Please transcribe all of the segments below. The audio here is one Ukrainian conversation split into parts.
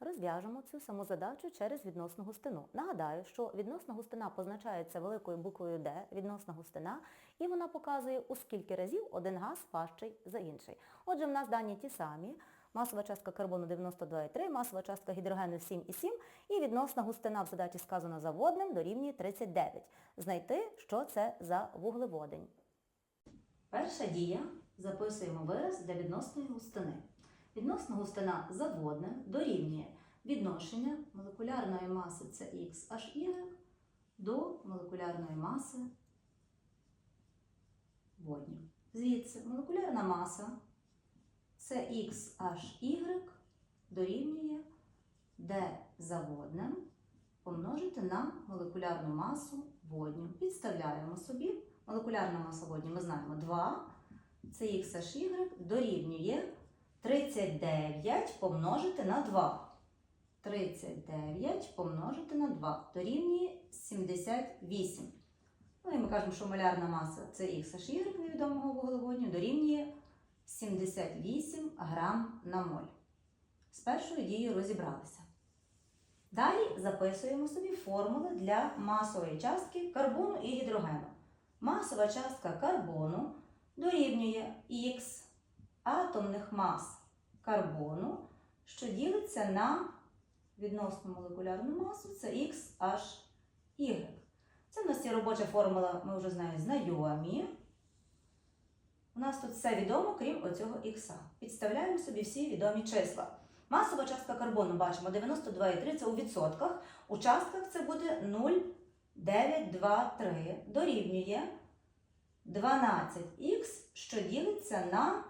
Розв'яжемо цю саму задачу через відносну густину. Нагадаю, що відносна густина позначається великою буквою D, відносна густина, і вона показує, у скільки разів один газ важчий за інший. Отже, в нас дані ті самі. Масова частка карбону 92,3, масова частка гідрогену 7,7 і відносна густина в задачі сказано за водним дорівнює 39. Знайти, що це за вуглеводень. Перша дія. Записуємо вираз для відносної густини. Відносна густина за водним дорівнює відношення молекулярної маси CXHY до молекулярної маси водню. Звідси молекулярна маса CXHY дорівнює D за водним помножити на молекулярну масу водню. Підставляємо собі. Молекулярна маса водню ми знаємо 2. CXHY дорівнює 39 помножити на 2. 39 помножити на 2 дорівнює 78. Ну і ми кажемо, що молярна маса це XHY невідомого вуглеводню дорівнює 78 грам на моль. З першою дією розібралися. Далі записуємо собі формули для масової частки карбону і гідрогену. Масова частка карбону дорівнює Х атомних мас карбону, що ділиться на відносну молекулярну масу, це XHY. Це в нас є робоча формула, ми вже знаємо, знайомі. У нас тут все відомо, крім оцього х. Підставляємо собі всі відомі числа. Масова частка карбону бачимо 92,3 це у відсотках. У частках це буде 0,923 дорівнює 12х, що ділиться на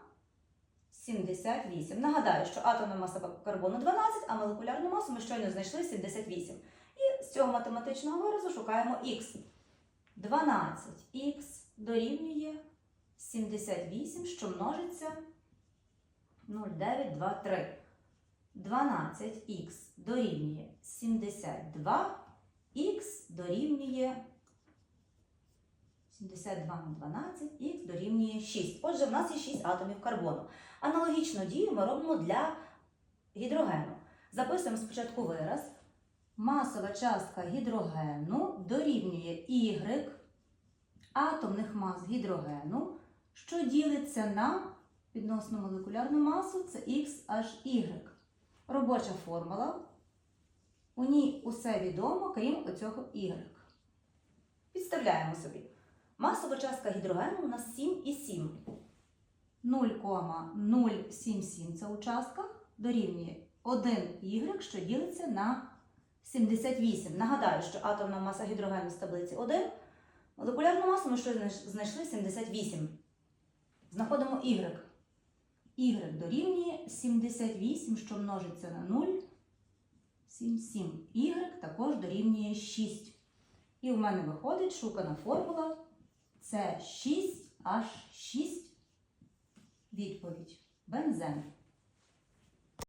78. Нагадаю, що атомна маса карбону 12, а молекулярну масу ми щойно знайшли 78. І з цього математичного виразу шукаємо х. 12х дорівнює 78, що множиться 0,923. 12х дорівнює 72, х дорівнює 72 на 12, х дорівнює 6. Отже, в нас є 6 атомів карбону. Аналогічну дію ми робимо для гідрогену. Записуємо спочатку вираз. Масова частка гідрогену дорівнює y атомних мас гідрогену, що ділиться на відносну молекулярну масу це XHY. Робоча формула. У ній усе відомо, крім оцього Y. Підставляємо собі. Масова частка гідрогену у нас 7,7. 0,077 це у частках дорівнює 1 Y, що ділиться на 78. Нагадаю, що атомна маса гідрогену з таблиці 1. Молекулярну масу ми щойно знайшли 78. Знаходимо Y. Y дорівнює 78, що множиться на 0. 7, 7. Y також дорівнює 6. І в мене виходить шукана формула. Це 6H6 відповідь. Бензен.